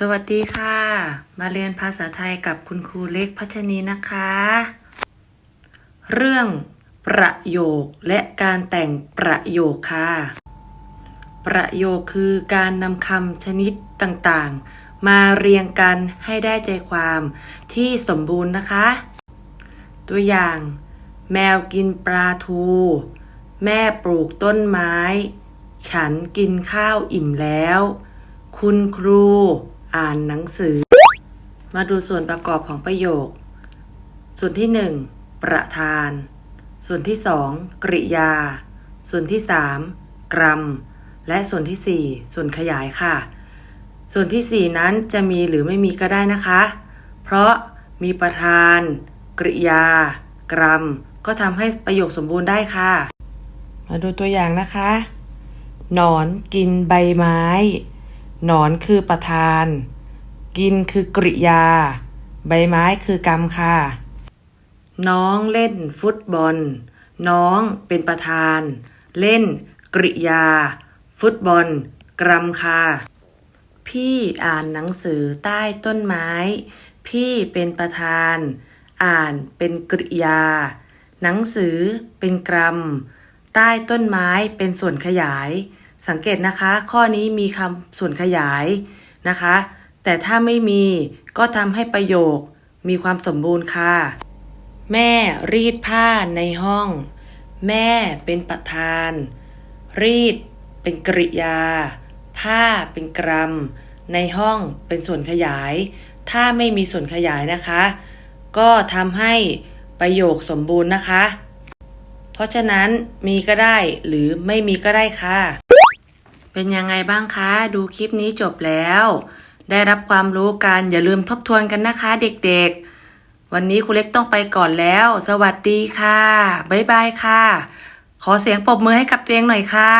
สวัสดีค่ะ มาเรียนภาษาไทยกับคุณครูเล็กพัชนีนะคะ เรื่องประโยคและการแต่งประโยคค่ะ ประโยคคือการนำคำชนิดต่างๆ มาเรียงกันให้ได้ใจความที่สมบูรณ์นะคะ ตัวอย่าง แมวกินปลาทู แม่ปลูกต้นไม้ ฉันกินข้าวอิ่มแล้ว คุณครู อ่านหนังสือ มาดูส่วนประกอบของประโยค ส่วนที่หนึ่งประธาน ส่วนที่สองกริยา ส่วนที่สามกรัม และส่วนที่สี่ส่วนขยายค่ะ ส่วนที่สี่นั้นจะมีหรือไม่มีก็ได้นะคะ เพราะมีประธาน กริยา กรัม ก็ทำให้ประโยคสมบูรณ์ได้ค่ะ มาดูตัวอย่างนะคะ หนอนกินใบไม้ นอนคือประธาน กินคือกริยา ใบไม้คือกรรมค่ะ น้องเล่นฟุตบอล น้องเป็นประธาน เล่นกริยา ฟุตบอล กรรมค่ะ พี่อ่านหนังสือใต้ต้นไม้ พี่เป็นประธาน อ่านเป็นกริยา หนังสือเป็นกรรม ใต้ต้นไม้เป็นส่วนขยาย สังเกตนะคะ ข้อนี้มีคำส่วนขยายนะคะ แต่ถ้าไม่มีก็ทำให้ประโยคมีความสมบูรณ์ค่ะ แม่รีดผ้าในห้อง แม่เป็นประธาน รีดเป็นกริยา ผ้าเป็นกรรมในห้องเป็นส่วนขยาย ถ้าไม่มีส่วนขยายนะคะ ก็ทำให้ประโยคสมบูรณ์นะคะ เพราะฉะนั้นมีก็ได้หรือไม่มีก็ได้ค่ะ เป็นยังไงบ้างคะ ดูคลิปนี้จบแล้ว ได้รับความรู้กันอย่าลืมทบทวนกันนะคะเด็กๆ วันนี้ครูเล็กต้องไปก่อนแล้ว สวัสดีค่ะ บ๊ายบายค่ะ ขอเสียงปรบมือให้กับตัวเองหน่อยค่ะ